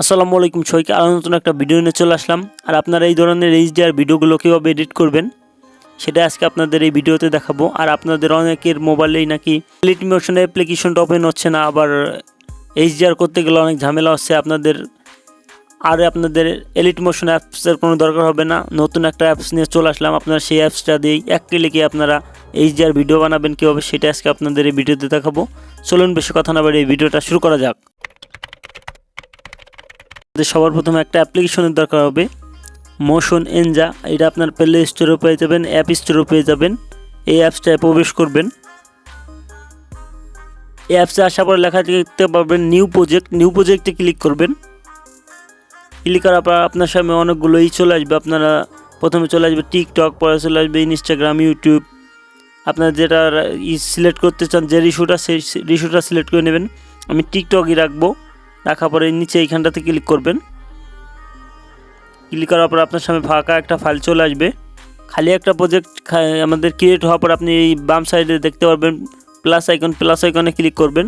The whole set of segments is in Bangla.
আসসালামু আলাইকুম সবাইকে আরও নতুন একটা ভিডিও নিয়ে চলে আসলাম। আর আপনারা এই ধরনের এইচডিআর ভিডিওগুলো কীভাবে এডিট করবেন, সেটা আজকে আপনাদের এই ভিডিওতে দেখাবো। আর আপনাদের অনেকের মোবাইলেই নাকি এলিট মোশন অ্যাপ্লিকেশনটা ওপেন হচ্ছে না, আবার এইচ এইচডিআর করতে গেলে অনেক ঝামেলা হচ্ছে। আপনাদের আর আপনাদের এলিট মোশন অ্যাপসের কোনো দরকার হবে না। নতুন একটা অ্যাপস নিয়ে চলে আসলাম। আপনারা সেই অ্যাপসটা দিয়েই এক ক্লিকে আপনারা এইচ এইচডিআর ভিডিও বানাবেন কীভাবে, সেটা আজকে আপনাদের এই ভিডিওতে দেখাবো। চলুন বেশি কথা না বাড়ি এই ভিডিওটা শুরু করা যাক। আমাদের সবার প্রথমে একটা অ্যাপ্লিকেশনের দরকার হবে। মোশন এনজা এটা আপনার প্লে স্টোরেও পেয়ে যাবেন অ্যাপ স্টোরেও পেয়ে যাবেন। এই অ্যাপসটায় প্রবেশ করবেন। এই অ্যাপসে আসার পর লেখা দেখতে পাবেন নিউ প্রজেক্ট নিউ প্রজেক্টে ক্লিক করবেন। ক্লিক করার পর আপনার সামনে অনেকগুলোই চলে আসবে। আপনারা প্রথমে চলে আসবে টিকটক পরে চলে আসবে ইনস্টাগ্রাম ইউটিউব আপনারা যেটা সিলেক্ট করতে চান, যে রিস্যুটা সেই রিস্যুটা সিলেক্ট করে নেবেন। আমি টিকটকই রাখব। রাখার পরে নিচে এইখানটাতে ক্লিক করবেন। ক্লিক করার পর আপনার সামনে ফাঁকা একটা ফাইল চলে আসবে। খালি একটা প্রজেক্ট আমাদের ক্রিয়েট হওয়ার পর আপনি এই বাম সাইডে দেখতে পারবেন প্লাস আইকন প্লাস আইকনে ক্লিক করবেন।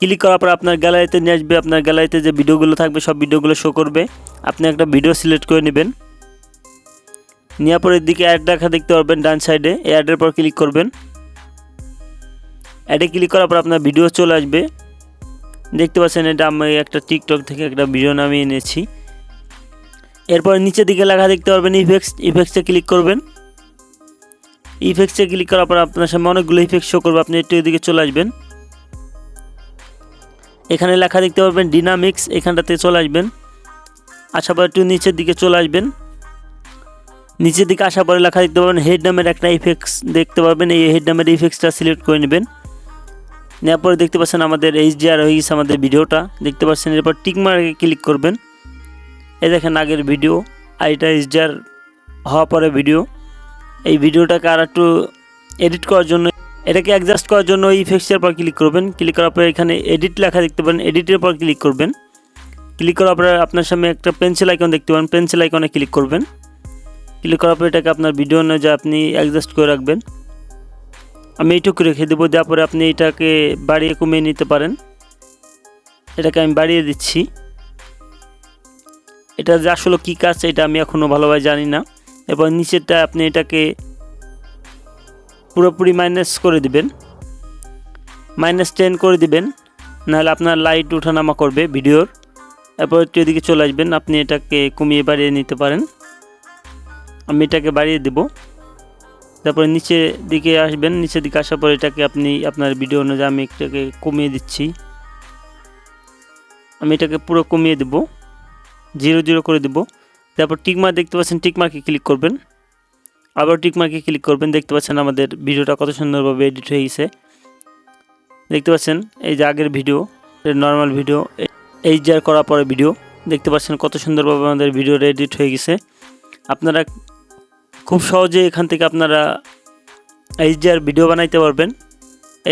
ক্লিক করার পর আপনার গ্যালারিতে নিয়ে আসবে, আপনার গ্যালারিতে যে ভিডিওগুলো থাকবে, সব ভিডিওগুলো শো করবে। আপনি একটা ভিডিও সিলেক্ট করে নেবেন। নেওয়ার পরের দিকে অ্যাড দেখা দেখতে পারবেন ডান সাইডে এই অ্যাডের পর ক্লিক করবেন। অ্যাডে ক্লিক করার পর আপনার ভিডিও চলে আসবে। দেখতে পাচ্ছেন এটা আমি একটা টিকটক থেকে একটা ভিডিও নামিয়ে এনেছি। এরপর নিচের দিকে লেখা দেখতে পারবেন ইফেক্টস ইফেক্টসে ক্লিক করবেন। ইফেক্টসে ক্লিক করার পর আপনার সামনে অনেকগুলো ইফেক্ট শো করবে, আপনি একটু এদিকে চলে আসবেন। এখানে লেখা দেখতে পারবেন ডিনামিক্স এখানটাতে চলে আসবেন। আসার পর একটু নিচের দিকে চলে আসবেন। নিচের দিকে আসার পরে লেখা দেখতে পাবেন হেড নামের একটা ইফেক্টস দেখতে পাবেন এই হেড নামের ইফেক্টসটা সিলেক্ট করে নেবেন। নেওয়ার পরে দেখতে পাচ্ছেন আমাদের এইচ এইচডিআর হয়ে গেছে আমাদের ভিডিওটা। দেখতে পাচ্ছেন, এরপর টিকমার্কে ক্লিক করবেন। এই দেখেন আগের ভিডিও আর এটা এইচডিআর হওয়ার পরে ভিডিও। এই ভিডিওটাকে আর একটু এডিট করার জন্য, এটাকে অ্যাডজাস্ট করার জন্য ইফেক্টসের পর ক্লিক করবেন। ক্লিক করার পরে এখানে এডিট লেখা দেখতে পারেন এডিটের পর ক্লিক করবেন। ক্লিক করার পরে আপনার সামনে একটা পেন্সিল আইকন দেখতে পারেন পেন্সিল আইকনে ক্লিক করবেন। ক্লিক করার পরে এটাকে আপনার ভিডিও অনুযায়ী আপনি অ্যাডজাস্ট করে রাখবেন। আমি এইটুকু রেখে দেবো দেওয়ার পরে আপনি এটাকে বাড়িয়ে কমিয়ে নিতে পারেন। এটাকে আমি বাড়িয়ে দিচ্ছি। এটা যে আসলে কী কাজ, এটা আমি এখনও ভালোভাবে জানি না। এবার নিচেরটা আপনি এটাকে পুরোপুরি মাইনাস করে দিবেন। মাইনাস টেন করে দিবেন, নাহলে আপনার লাইট ওঠানামা করবে ভিডিওর। এরপর একটু এদিকে চলে আসবেন, আপনি এটাকে কমিয়ে বাড়িয়ে নিতে পারেন। আমি এটাকে বাড়িয়ে দেবো। তারপরে নিচে দিকে আসবেন নিচের দিকে আসার পর এটাকে আপনি আপনার ভিডিও অনুযায়ী আমি এটাকে কমিয়ে দিচ্ছি। আমি এটাকে পুরো কমিয়ে দেব, জিরো জিরো করে দেব। তারপর টিকমার্ক দেখতে পাচ্ছেন টিকমার্কে ক্লিক করবেন। আবার টিকমার্কে ক্লিক করবেন, দেখতে পাচ্ছেন আমাদের ভিডিওটা কত সুন্দরভাবে এডিট হয়ে গেছে। দেখতে পাচ্ছেন, এই যে আগের ভিডিও নর্মাল ভিডিও এই যার করার পরে ভিডিও দেখতে পাচ্ছেন কত সুন্দরভাবে আমাদের ভিডিওটা এডিট হয়ে গেছে। আপনারা খুব সহজে এখান থেকে আপনারা এইচডিআর ভিডিও বানাইতে পারবেন।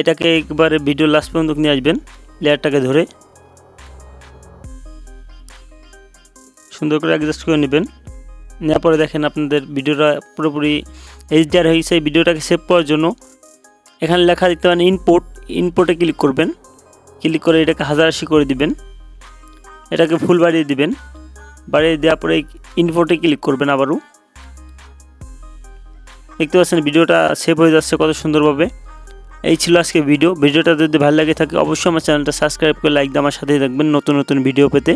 এটাকে একবারে ভিডিও লাস্ট পর্যন্ত নিয়ে আসবেন, লেয়ারটাকে ধরে। সুন্দর করে অ্যাডজাস্ট করে নেবেন। নেওয়ার পরে দেখেন আপনাদের ভিডিওটা পুরোপুরি এইচডিআর হয়ে গেছে। ভিডিওটাকে সেভ করার জন্য এখানে লেখা দিতে পারেন ইনপুট ইনপুটে ক্লিক করবেন। ক্লিক করে এটাকে হাজার আশি করে দিবেন। এটাকে ফুল বাড়িয়ে দিবেন। বাড়িয়ে দেওয়ার পরে ইনপুটে ক্লিক করবেন আবারও। দেখতে পাচ্ছেন ভিডিওটা সেভ হয়ে যাচ্ছে কত সুন্দরভাবে। এই ছিল আজকে ভিডিও। ভিডিওটা যদি ভালো লাগে থাকে, অবশ্যই আমার চ্যানেলটা সাবস্ক্রাইব করে লাইক দিয়ে আমার সাথেই থাকবেন নতুন নতুন ভিডিও পেতে।